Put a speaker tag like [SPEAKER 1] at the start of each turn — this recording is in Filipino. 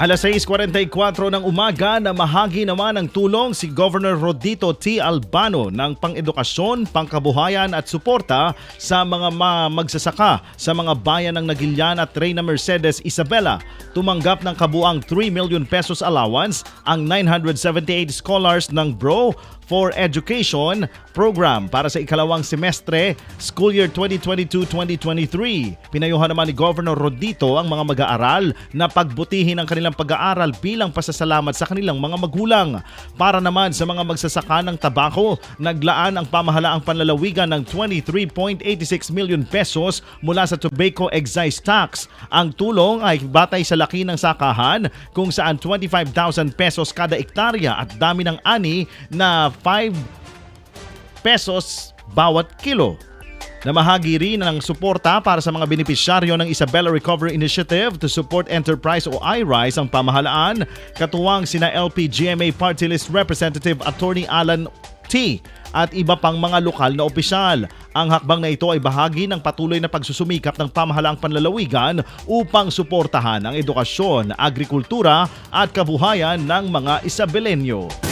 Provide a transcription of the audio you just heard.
[SPEAKER 1] Alas 6.44 ng umaga na mahagi naman ng tulong si Governor Rodito T. Albano ng pang-edukasyon, pangkabuhayan at suporta sa mga ma- magsasaka sa mga bayan ng Nagilian at Reyna Mercedes Isabela. Tumanggap ng kabuang 3 million pesos allowance ang 978 scholars ng BRO for Education program para sa ikalawang semestre school year 2022-2023. Pinayuhan naman ni Governor Rodito ang mga mag-aaral na pagbutihin ang kanilang pag-aaral bilang pasasalamat sa kanilang mga magulang. Para naman sa mga magsasaka ng tabako, naglaan ang pamahalaang panlalawigan ng 23.86 million pesos mula sa tobacco excise tax. Ang tulong ay batay sa laki ng sakahan kung saan 25,000 pesos kada ektarya at dami ng ani na 5 pesos bawat kilo. Namahagi rin ng suporta para sa mga benepisyaryo ng Isabela Recovery Initiative to Support Enterprise o iRise ang pamahalaan, katuwang sina LPGMA Party List Representative Attorney Alan T at iba pang mga lokal na opisyal. Ang hakbang na ito ay bahagi ng patuloy na pagsusumikap ng pamahalaang panlalawigan upang suportahan ang edukasyon, agrikultura at kabuhayan ng mga Isabelenyo.